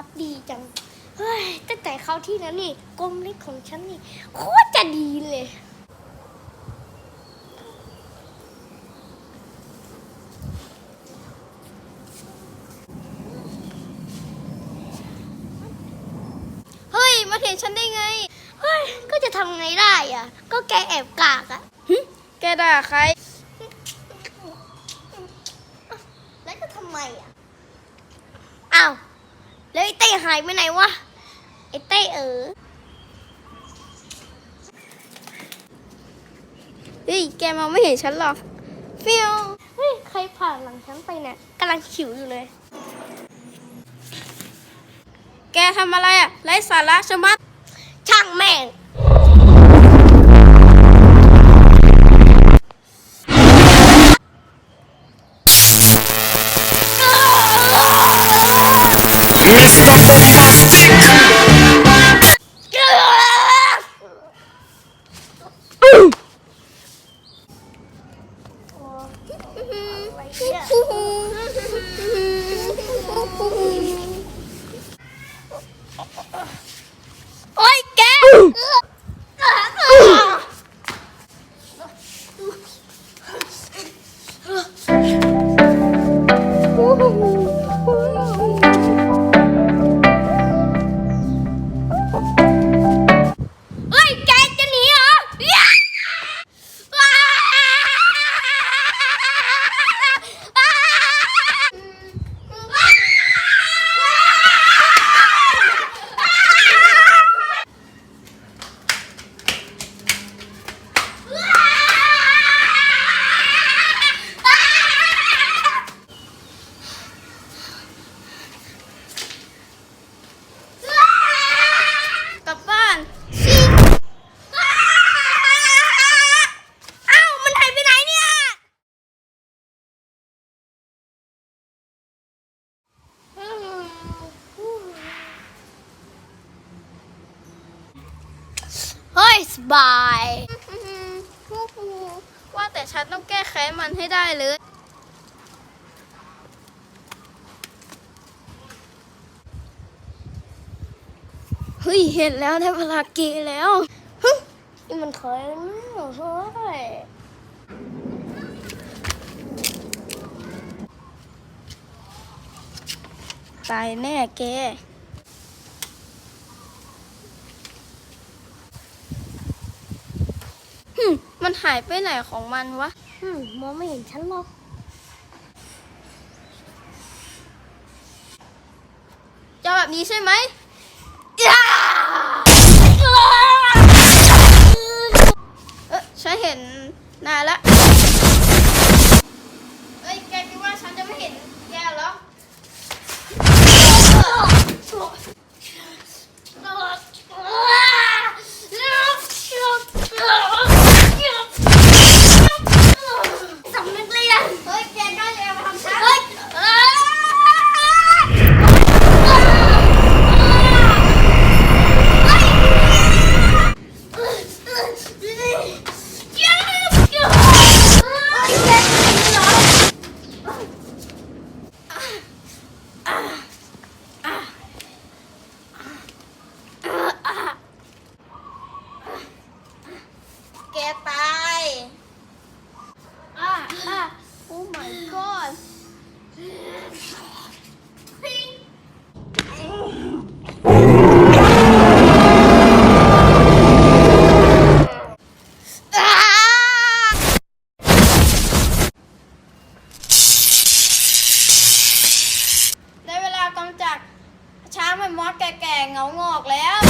พับดีจัง เฮ้ย ตั้งแต่เขาวที่แล้วนี่กลมเล็กของฉันนี่โคตรจะดีเลยเฮ้ยมาเห็นฉันได้ไง เฮ้ย ก็จะทำไงได้อะ ก็แกแอบกากอะแกด่าใคร แล้วจะทำไมอะอ้าว แล้วไอ้เต้หายไปไหนวะ ไอ้เต้เออเฮ้ย แกมองไม่เห็นฉันหรอกฟิวเฮ้ย ใครผ่านหลังฉันไปเนี่ยกำลังขิวอยู่เลย แกทำอะไรอะไร้สาระชะมัด เฮ้ยสบายว่าแต่ฉันต้องแก้แค้นมันให้ได้เลยเฮ้ยเห็นแล้วได้เวลาเกแล้วนี่มันเคยนะเฮ้ยตายแน่แกหึ มันหายไปไหนของมันวะ อืมมองไม่เห็นฉันหรอก จะแบบนี้ใช่ไหมย่าเออฉันเห็นนายละเอ้ย แกคิดว่าฉันจะไม่เห็นแกเหรอ สำนึกเรียน เฮ้ย แกกล้าจะมาทำฉัน เฮ้ยเอ้ย แกตาย อะอะโอ้ my god อ่า ได้เวลากำจัดช้างแม่มดแก่ๆเหงางอกแล้ว